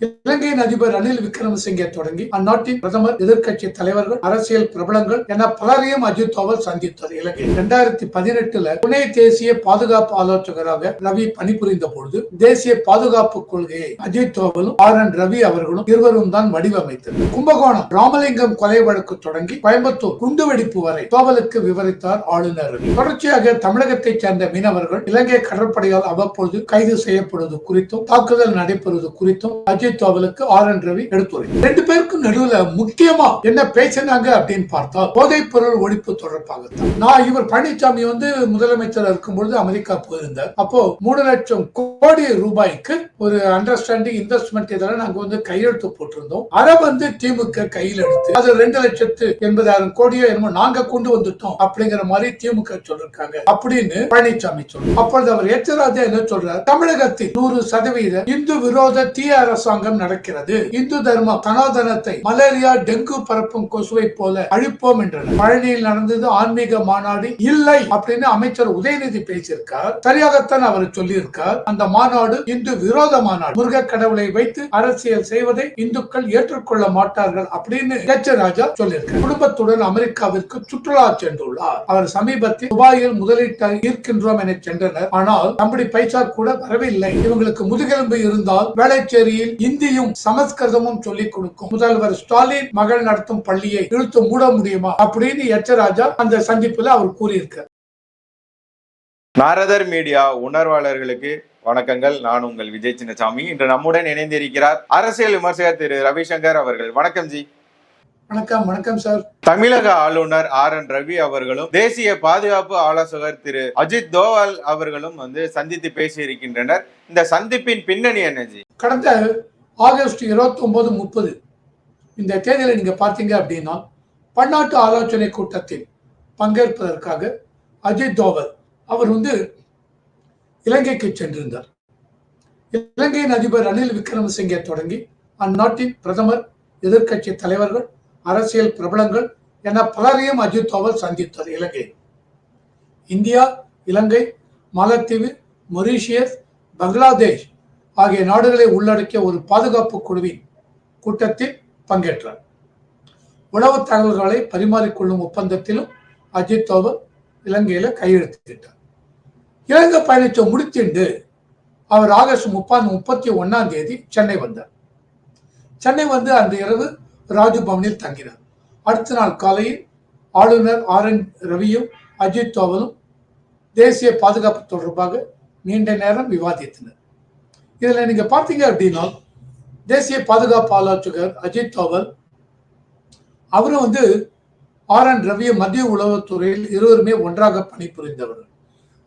இலங்கையின் அதிபர் ரணில் விக்ரமசிங்கே தொடங்கி அந்நாட்டின் பிரதமர் எதிர்கட்சி தலைவர்கள் அரசியல் பிரபலங்கள் என பலரையும் அஜித் தோவல் சந்தித்தார். இலங்கை இரண்டாயிரத்தி பதினெட்டுல துணை தேசிய பாதுகாப்பு ஆலோசகராக ரவி பணிபுரிந்த பொழுது தேசிய பாதுகாப்பு கொள்கையை அஜித் தோவலும் ஆர். என். ரவி அவர்களும் இருவரும் தான் வடிவமைத்தது கும்பகோணம் ராமலிங்கம் கொலை வழக்கு தொடங்கி கோயம்புத்தூர் குண்டுவெடிப்பு வரை தோவலுக்கு விவரித்தார் ஆளுநர் தொடர்ச்சியாக தமிழகத்தைச் சேர்ந்த மீனவர்கள் இலங்கை கடற்படையால் அவ்வப்பொழுது கைது செய்யப்படுவது குறித்தும் தாக்குதல் நடைபெறுவது குறித்தும் அஜித் தோவலுக்கு ஆர் என் ரவி எடுத்துரை. ரெண்டு பேருக்கும் நடுவுல முக்கியமா என்ன பேசினாங்க அப்படின்னு பார்த்தா போதைப் பொருள் ஒழிப்பு தொடர்பாக நான் இவர் பழனிசாமி வந்து முதலமைச்சர் இருக்கும் பொழுது அமெரிக்கா போயிருந்தார். அப்போ மூணு லட்சம் கோடி ரூபாய்க்கு ஒரு அண்டர்ஸ்டாண்டிங் இன்வெஸ்ட்மெண்ட் இதெல்லாம் நாங்க வந்து கையெழுத்து போட்டிருந்தோம். அதை வந்து திமுக கையில் எடுத்து அது ரெண்டு லட்சத்து எண்பதாயிரம் கோடியோ என்னமோ நாங்க கொண்டு வந்துட்டோம் அப்படிங்கிற மாதிரி திமுக சொல்லிருக்காங்க அப்படின்னு பழனிசாமி சொல்றாரு அப்பொழுது அவர் எச்சராஜா என்ன சொல்றாரு? தமிழகத்தில் நூறு சதவீத இந்து விரோத தீய அரசாங்கம் அரசாங்கம் நடக்கிறது. இந்து தர்மம் சனாதனத்தை மலேரியா டெங்கு பரப்பும் கொசுவை போல அழிப்போம் என்றனர். பழனியில் நடந்தது ஆன்மீக மாநாடு இல்லை அப்படின்னு அமைச்சர் உதயநிதி பேசியிருக்கார். சரியாகத்தான் அவர் சொல்லியிருக்கார். அந்த மாநாடு இந்து விரோத மாநாடு. முருக கடவுளை வைத்து அரசியல் செய்வதை இந்துக்கள் ஏற்றுக்கொள்ள மாட்டார்கள் அப்படின்னு எச் ராஜா சொல்லியிருக்கார். குடும்பத்துடன் அமெரிக்காவிற்கு சுற்றுலா சென்றுள்ளார். அவர் சமீபத்தில் துபாயில் முதலீட்டை ஈர்க்கின்றோம் என சென்றனர். ஆனால் தம்படி பைசா கூட வரவில்லை. இவங்களுக்கு முதுகெலும்பு இருந்தால் வேளச்சேரியில் இந்தியும் சமஸ்கிருதமும் சொல்லிக் கொடுக்கும். முதல்வர் ஸ்டாலின் மகள் நடத்தும் பள்ளியை இழுத்து மூட முடியுமா அப்படின்னு எச். ராஜா அந்த சந்திப்புல அவர் கூறியிருக்கார். நாரதர் மீடியா உணர்வாளர்களுக்கு வணக்கங்கள். நான் உங்கள் விஜய் சின்னசாமி. இன்று நம்முடன் இணைந்திருக்கிறார் அரசியல் விமர்சகர் திரு. ரவிசங்கர் அவர்கள். வணக்கம் ஜி. வணக்கம் வணக்கம் சார் தமிழக ஆளுநர் ஆர். என். ரவி அவர்களும் தேசிய பாதுகாப்பு ஆலோசகர் திரு. அஜித் தோவல் அவர்களும் வந்து சந்தித்து பேசியிருக்கின்றனர். இந்த சந்திப்பின் பின்னணி என்ன ஜி? கடந்த ஆகஸ்ட் இருபத்தி ஒன்பது முப்பது. இந்த தேதியில் நீங்கள் பார்த்தீங்க அப்படின்னா பன்னாட்டு ஆலோசனை கூட்டத்தில் பங்கேற்பதற்காக அஜித் தோவல் அவர் வந்து இலங்கைக்கு சென்றிருந்தார். இலங்கையின் அதிபர் ரணில் விக்ரமசிங்கே தொடங்கி அந்நாட்டின் பிரதமர் எதிர்க்கட்சி தலைவர்கள் அரசியல் பிரபலங்கள் என பலரையும் அஜித் தோவல் சந்தித்தார் இலங்கை. இந்தியா இலங்கை மாலத்தீவு மொரீஷியஸ் பங்களாதேஷ் ஆகிய நாடுகளை உள்ளடக்கிய ஒரு பாதுகாப்பு குழுவின் கூட்டத்தில் பங்கேற்றார். உளவு தகவல்களை பரிமாறிக்கொள்ளும் ஒப்பந்தத்திலும் அஜித் தோவல் இலங்கையில கையெழுத்திட்டார். இலங்கை பயணத்தை முடித்திண்டு அவர் ஆகஸ்ட் முப்பது முப்பத்தி ஒன்னாம் தேதி சென்னை வந்தார். சென்னை வந்து அந்த இரவு ராஜபவனில் தங்கினார். அடுத்த நாள் காலையில் ஆளுநர் ஆர் என் ரவியும் அஜித் தோவலும் தேசிய பாதுகாப்பு தொடர்பாக நீண்ட நேரம் விவாதித்தனர். இதுல நீங்க பார்த்தீங்க அப்படின்னா தேசிய பாதுகாப்பு ஆலோசகர் அஜித் தோவல் அவரும் வந்து ஆர் என் ரவியும் மத்திய உளவுத்துறையில் இருவருமே ஒன்றாக பணிபுரிந்தவர்கள்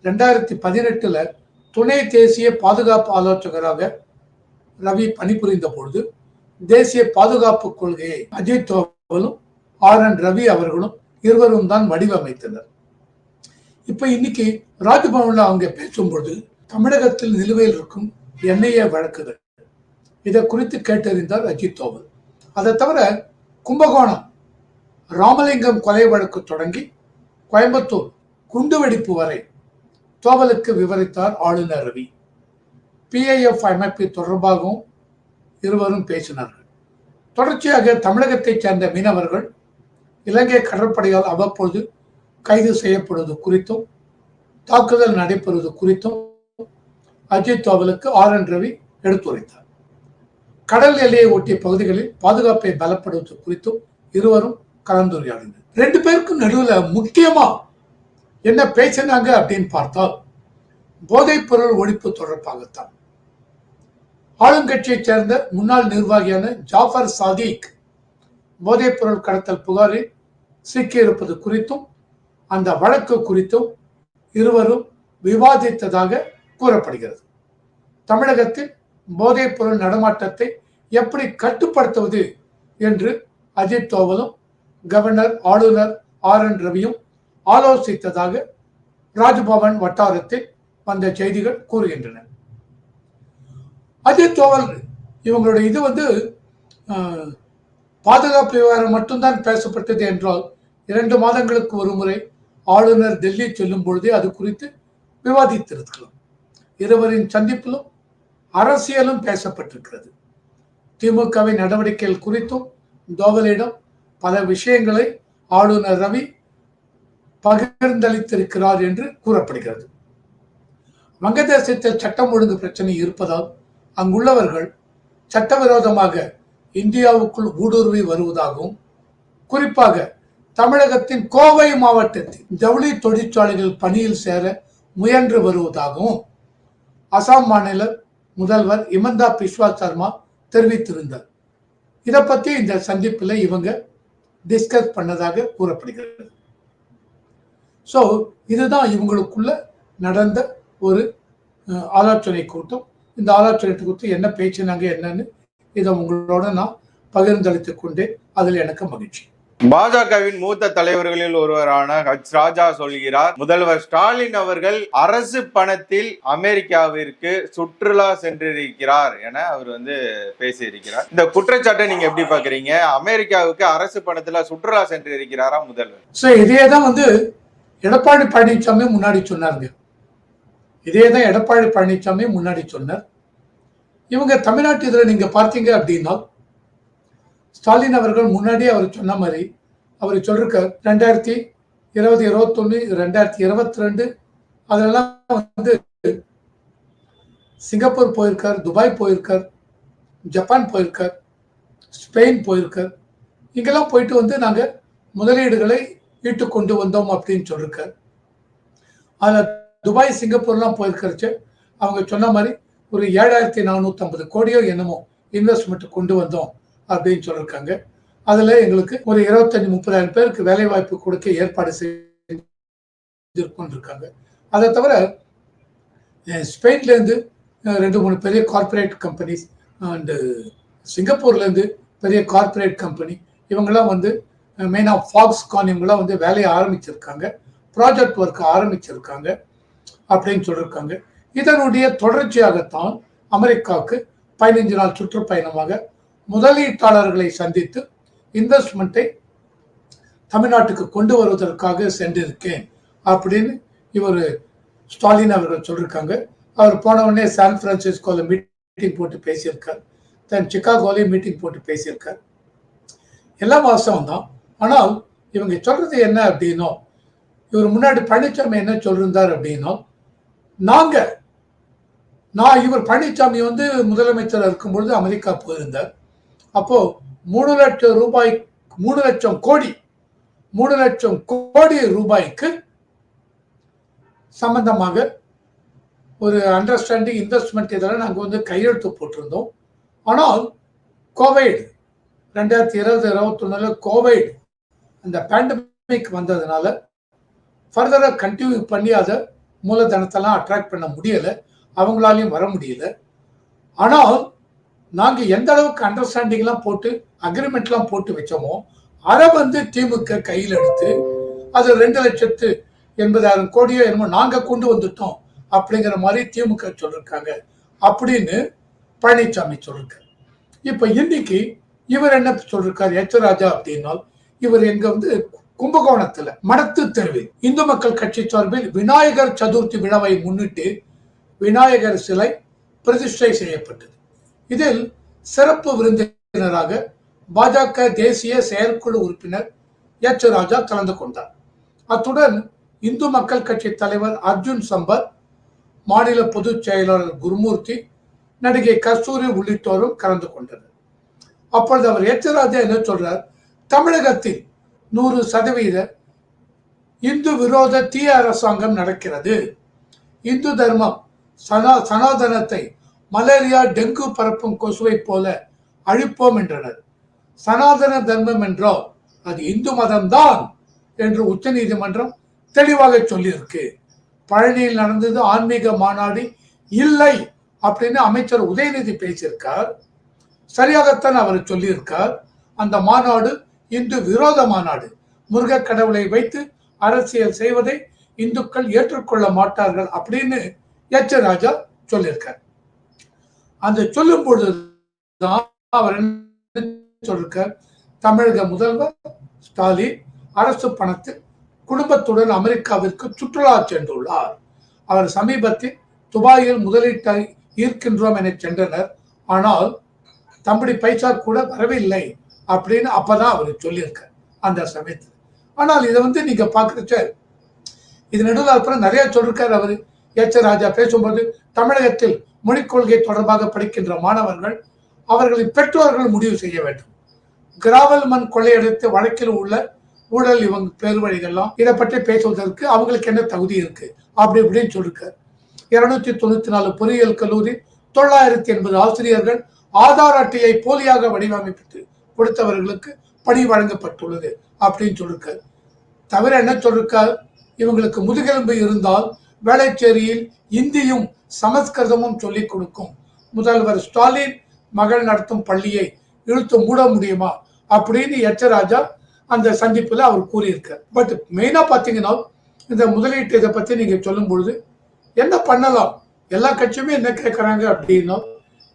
ரெண்டாயிரத்தி பதினெட்டுல துணை தேசிய பாதுகாப்பு ஆலோசகராக ரவி பணிபுரிந்த பொழுது தேசிய பாதுகாப்பு கொள்கையை அஜித் தோவலும் ஆர் என் ரவி அவர்களும் இருவரும் தான் வடிவமைத்தனர். இப்போ இன்னைக்கு ராஜ்பவனில் அவங்க பேசும்பொழுது தமிழகத்தில் நிலுவையில் இருக்கும் என்ஐஏ வழக்குகள் இதை குறித்து கேட்டறிந்தார் அஜித் தோவல். அதை தவிர கும்பகோணம் ராமலிங்கம் கொலை வழக்கு தொடங்கி கோயம்புத்தூர் குண்டுவெடிப்பு வரை தோவலுக்கு விவரித்தார் ஆளுநர் ரவி. பிஐஎஃப் அமைப்பு தொடர்பாகவும் இருவரும் பேசினார்கள். தொடர்ச்சியாக தமிழகத்தைச் சேர்ந்த மீனவர்கள் இலங்கை கடற்படையால் அவ்வப்பொழுது கைது செய்யப்படுவது குறித்தும் தாக்குதல் நடைபெறுவது குறித்தும் அஜித் தோவலுக்கு ஆர் என் ரவி எடுத்துரைத்தார். கடல் எல்லையை ஒட்டிய பகுதிகளில் பாதுகாப்பை பலப்படுவது குறித்தும் இருவரும் கலந்துரையாடினர். ரெண்டு பேருக்கும் நடுவில் முக்கியமா என்ன பேசினாங்க அப்படின்னு பார்த்தால் போதைப் பொருள் ஒழிப்பு தொடர்பாகத்தான். ஆளுங்கட்சியைச் சேர்ந்த முன்னாள் நிர்வாகியான ஜாஃபர் சாதிக் போதைப் பொருள் கடத்தல் புகாரில் சிக்கியிருப்பது குறித்தும் அந்த வழக்கு குறித்தும் இருவரும் விவாதித்ததாக கூறப்படுகிறது. தமிழகத்தில் போதைப்பொருள் நடமாட்டத்தை எப்படி கட்டுப்படுத்துவது என்று அஜித் தோவலும் கவர்னர் ஆளுநர் ஆர் என் ரவியும் ஆலோசித்ததாக ராஜ்பவன் வட்டாரத்தில் வந்த செய்திகள் கூறுகின்றன. அஜித் தோவல் இவங்களுடைய இது வந்து பாதுகாப்பு விவகாரம் மட்டும்தான் பேசப்பட்டது என்றால் இரண்டு மாதங்களுக்கு ஒரு முறை ஆளுநர் டெல்லி செல்லும் பொழுதே அது குறித்து விவாதித்திருக்கலாம். இருவரின் சந்திப்பிலும் அரசியலும் பேசப்பட்டிருக்கிறது. திமுகவின் நடவடிக்கைகள் குறித்தும் தோவலிடம் பல விஷயங்களை ஆளுநர் ரவி பகிர்ந்தளித்திருக்கிறார் என்று கூறப்படுகிறது. வங்கதேசத்தில் சட்டம் ஒழுங்கு பிரச்சனை இருப்பதால் அங்குள்ளவர்கள் சட்டவிரோதமாக இந்தியாவுக்குள் ஊடுருவி வருவதாகவும் குறிப்பாக தமிழகத்தின் கோவை மாவட்டத்தில் ஜவுளி தொழிற்சாலைகள் பணியில் சேர முயன்று வருவதாகவும் அசாம் மாநில முதல்வர் இமந்தா பிஸ்வா சர்மா தெரிவித்திருந்தார். இதை பத்தி இந்த சந்திப்பில் இவங்க டிஸ்கஸ் பண்ணதாக கூறப்படுகிறது. ஸோ இதுதான் இவங்களுக்குள்ள நடந்த ஒரு ஆலோசனை கூட்டம். இந்த ஆலோசனை கூட்டம் என்ன பேச்சுனாங்க என்னன்னு இதை உங்களோட நான் பகிர்ந்தளித்துக் கொண்டேன். அதில் எனக்கு மகிழ்ச்சி. பாஜகவின் மூத்த தலைவர்களில் ஒருவரான ஹச் ராஜா சொல்கிறார் முதல்வர் ஸ்டாலின் அவர்கள் அரசு பணத்தில் அமெரிக்காவிற்கு சுற்றுலா சென்றிருக்கிறார் என அவர் வந்து பேசியிருக்கிறார். இந்த குற்றச்சாட்டை நீங்க எப்படி பாக்குறீங்க? அமெரிக்காவுக்கு அரசு பணத்துல சுற்றுலா சென்றிருக்கிறாரா முதல்வர்? ஸோ இதே தான் வந்து எடப்பாடி பழனிசாமி முன்னாடி சொன்னாருங்க. இதே தான் எடப்பாடி பழனிசாமி முன்னாடி சொன்னார். இவங்க தமிழ்நாட்டு இதில் நீங்க பார்த்தீங்க அப்படின்னா ஸ்டாலின் அவர்கள் முன்னாடியே அவர் சொன்ன மாதிரி அவர் சொல்லிருக்கார் ரெண்டாயிரத்தி இருபது இருபத்தொன்னு ரெண்டாயிரத்தி இருபத்தி ரெண்டு அதெல்லாம் வந்து சிங்கப்பூர் போயிருக்கார் துபாய் போயிருக்கார் ஜப்பான் போயிருக்கார் ஸ்பெயின் போயிருக்கார். இங்கெல்லாம் போயிட்டு வந்து நாங்கள் முதலீடுகளை ஈட்டு கொண்டு வந்தோம் அப்படின்னு சொல்லியிருக்கார் அதில் துபாய் சிங்கப்பூர்லாம் போயிருக்கிறச்சு அவங்க சொன்ன மாதிரி ஒரு ஏழாயிரத்தி நானூற்றம்பது கோடியோ என்னமோ இன்வெஸ்ட்மெண்ட் கொண்டு வந்தோம். அப்படின்னு சொல்லியிருக்காங்க. அதில் எங்களுக்கு ஒரு இருபத்தஞ்சி முப்பதாயிரம் பேருக்கு வேலை வாய்ப்பு கொடுக்க ஏற்பாடு செஞ்சிருக்கோம் இருக்காங்க அதை தவிர ஸ்பெயின்லேருந்து ரெண்டு மூணு பெரிய கார்ப்பரேட் கம்பெனிஸ் அண்டு சிங்கப்பூர்லேருந்து பெரிய கார்ப்பரேட் கம்பெனி இவங்கெல்லாம் வந்து மெயினாக ஃபாக்ஸ்கான் இவங்கெல்லாம் வந்து வேலையை ஆரம்பிச்சிருக்காங்க. ப்ராஜெக்ட் ஒர்க் ஆரம்பிச்சிருக்காங்க அப்படின்னு சொல்லியிருக்காங்க. இதனுடைய தொடர்ச்சியாகத்தான் அமெரிக்காவுக்கு பதினைஞ்சு நாள் சுற்றுப்பயணமாக முதலீட்டாளர்களை சந்தித்து இன்வெஸ்ட்மெண்ட்டை தமிழ்நாட்டுக்கு கொண்டு வருவதற்காக சென்றிருக்கேன் அப்படின்னு இவர் ஸ்டாலின் அவர்கள் சொல்லியிருக்காங்க அவர் போனவுடனே சான் பிரான்சிஸ்கோவில் மீட்டிங் போட்டு பேசியிருக்கார். தென் சிக்காகோலையும் மீட்டிங் போட்டு பேசியிருக்கார். எல்லாம் வாசகம் தான். ஆனால் இவங்க சொல்றது என்ன அப்படின்னோ இவர் முன்னாடி பழனிசாமி என்ன சொல்லியிருந்தார் அப்படின்னோ நாங்கள் நான் இவர் பழனிசாமி வந்து முதலமைச்சராக இருக்கும்பொழுது அமெரிக்கா போயிருந்தார். அப்போ மூணு லட்சம் ரூபாய் மூணு லட்சம் கோடி மூணு லட்சம் கோடி ரூபாய்க்கு சம்பந்தமாக ஒரு அண்டர்ஸ்டாண்டிங் இன்வெஸ்ட்மெண்ட் இதெல்லாம் நாங்கள் வந்து கையெழுத்து போட்டிருந்தோம். ஆனால் கோவிட் ரெண்டாயிரத்தி இருபது இருபத்தொன்னுல கோவிட் அந்த பேண்டமிக் வந்ததுனால ஃபர்தராக கண்டினியூ பண்ணி அதை மூலதனத்தெல்லாம் அட்ராக்ட் பண்ண முடியலை. அவங்களாலையும் வர முடியல. ஆனால் நாங்கள் எந்த அளவுக்கு அண்டர்ஸ்டாண்டிங்லாம் போட்டு அக்ரிமெண்ட்லாம் போட்டு வச்சோமோ அதை வந்து திமுக கையில் எடுத்து அது ரெண்டு லட்சத்து எண்பதாயிரம் கோடியோ என்னமோ நாங்கள் கொண்டு வந்துட்டோம் அப்படிங்கிற மாதிரி திமுக சொல்லியிருக்காங்க அப்படின்னு பழனிசாமி சொல்லியிருக்காரு இப்போ இன்னைக்கு இவர் என்ன சொல்லிருக்காரு? எச் ராஜா அப்படின்னால் இவர் எங்க வந்து கும்பகோணத்துல மடத்து தெருவில் இந்து மக்கள் கட்சி சார்பில் விநாயகர் சதுர்த்தி விழாவை முன்னிட்டு விநாயகர் சிலை பிரதிஷ்டை செய்யப்பட்டது. இதில் சிறப்பு விருந்தினராக பாஜக தேசிய செயற்குழு உறுப்பினர் எச் ராஜா கலந்து கொண்டார். அத்துடன் இந்து மக்கள் கட்சி தலைவர் அர்ஜுன் சம்பத் மாநில பொதுச் செயலாளர் குருமூர்த்தி நடிகை கஸ்தூரி உள்ளிட்டோரும் கலந்து கொண்டனர். அப்பொழுது அவர் எச்சராஜா என்ன சொல்றார்? தமிழகத்தில் நூறு சதவீத இந்து விரோத தீய அரசாங்கம் நடக்கிறது. இந்து தர்மம் சனா சனாதனத்தை மலேரியா டெங்கு பரப்பும் கொசுவை போல அழிப்போம் என்றனர். சனாதன தர்மம் என்றோ அது இந்து மதம்தான் என்று உச்சநீதிமன்றம் தெளிவாக சொல்லியிருக்கு. பழனியில் நடந்தது ஆன்மீக மாநாடு இல்லை அப்படின்னு அமைச்சர் உதயநிதி பேசியிருக்கார். சரியாகத்தான் அவர் சொல்லியிருக்கார். அந்த மாநாடு இந்து விரோத மாநாடு. முருக கடவுளை வைத்து அரசியல் செய்வதை இந்துக்கள் ஏற்றுக்கொள்ள மாட்டார்கள் அப்படின்னு எச் ராஜா சொல்லியிருக்கார். அந்த சொல்லும் பொழுதுதான் அவர் என்ன தமிழக முதல்வர் ஸ்டாலின் அரசு பணத்தில் குடும்பத்துடன் அமெரிக்காவிற்கு சுற்றுலா சென்றுள்ளார். அவர் சமீபத்தில் துபாயில் முதலீட்டை ஈர்க்கின்றோம் என சென்றனர். ஆனால் தம்படி பைசா கூட வரவில்லை அப்படின்னு அப்பதான் அவர் சொல்லியிருக்கார் அந்த சமயத்தில். ஆனால் இதை வந்து நீங்க பாக்குறச்ச இது நடுவில் அப்புறம் நிறைய சொல்லிருக்காரு அவர். எச் ராஜா பேசும்போது தமிழகத்தில் மொழிக் கொள்கை தொடர்பாக படிக்கின்ற மாணவர்கள் அவர்களின் பெற்றோர்கள் முடிவு செய்ய வேண்டும். கிராவல் மண் கொள்ளையடித்த வழக்கில் உள்ள ஊழல் இவங்க பேர் வழிகள்லாம் இதை பற்றி பேசுவதற்கு அவங்களுக்கு என்ன தகுதி இருக்கு? அப்படி இப்படின்னு சொல்லிருக்காரு. இருநூத்தி தொண்ணூத்தி நாலு பொறியியல் கல்லூரி தொள்ளாயிரத்தி எண்பது ஆசிரியர்கள் ஆதார் அட்டையை போலியாக வடிவமைப்பித்து கொடுத்தவர்களுக்கு பணி வழங்கப்பட்டுள்ளது அப்படின்னு சொல்லியிருக்காரு தவிர என்ன சொல்லிருக்கார்? இவங்களுக்கு முதுகெலும்பு இருந்தால் வேளச்சேரியில் இந்தியும் சமஸ்கிருதமும் சொல்லிக் கொடுக்கும். முதல்வர் ஸ்டாலின் மகள் நடத்தும் பள்ளியை இழுத்து மூட முடியுமா? அப்படின்னு எச்சராஜா அந்த சந்திப்புல அவர் கூறியிருக்கார். பட் மெயினா பாத்தீங்கன்னா இந்த முதலீட்டு இதை பத்தி நீங்க சொல்லும் பொழுது என்ன பண்ணலாம்? எல்லா கட்சியுமே என்ன கேட்கறாங்க அப்படின்னா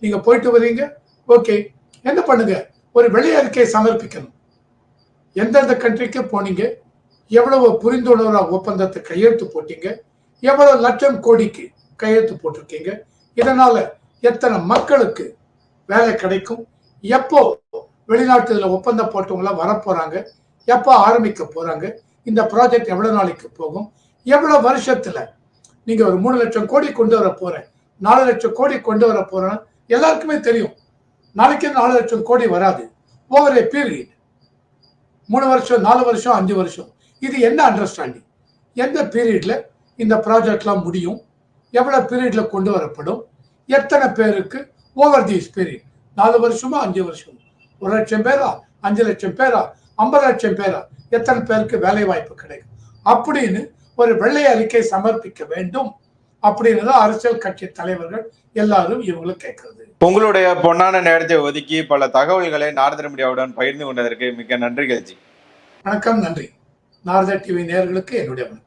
நீங்க போயிட்டு வரீங்க ஓகே என்ன பண்ணுங்க? ஒரு வெளி அறிக்கையை சமர்ப்பிக்கணும். எந்தெந்த கண்ட்ரிக்கு போனீங்க? எவ்வளவு புரிந்துணர்வு ஒப்பந்தத்தை கையெழுத்து போட்டீங்க? எவ்வளவு லட்சம் கோடிக்கு கையெழுத்து போட்டிருக்கீங்க? இதனால எத்தனை மக்களுக்கு வேலை கிடைக்கும்? எப்போ வெளிநாட்டுல ஒப்பந்தம் போட்டவங்கள வரப்போறாங்க? எப்போ ஆரம்பிக்க போறாங்க? இந்த ப்ராஜெக்ட் எவ்வளவு நாளைக்கு போகும்? எவ்வளவு வருஷத்துல நீங்க ஒரு மூணு லட்சம் கோடி கொண்டு வர போறேன் நாலு லட்சம் கோடி கொண்டு வர போறேன்னு எல்லாருக்குமே தெரியும். நாளைக்கு நாலு லட்சம் கோடி வராது. ஓவர் ஏ பீரியட் மூணு வருஷம் நாலு வருஷம் அஞ்சு வருஷம். இது என்ன அண்டர்ஸ்டாண்டிங் எந்த பீரியட்ல இந்த ப்ராஜெக்ட்லாம் முடியும். எவ்வளவு பீரியட்ல கொண்டு வரப்படும்? எத்தனை பேருக்கு ஓவர் திஸ் பீரியட் நாலு வருஷமா அஞ்சு வருஷம்? ஒரு லட்சம் பேரா? அஞ்சு லட்சம் பேரா? ஐம்பது லட்சம் பேரா? எத்தனை பேருக்கு வேலை வாய்ப்பு கிடைக்கும்? அப்படின்னு ஒரு வெள்ளை அறிக்கை சமர்ப்பிக்க வேண்டும். அப்படின்னு தான் அரசியல் கட்சி தலைவர்கள் எல்லாரும் இவங்களுக்கு கேட்கறது. உங்களுடைய பொன்னான நேரத்தை ஒதுக்கி பல தகவல்களை நாரதர் மீடியாவுடன் பகிர்ந்து கொண்டதற்கு மிக்க நன்றிகள் ஜி. வணக்கம் நன்றி. நாரதா டிவி நேயர்களுக்கு என்னுடைய வணக்கம்.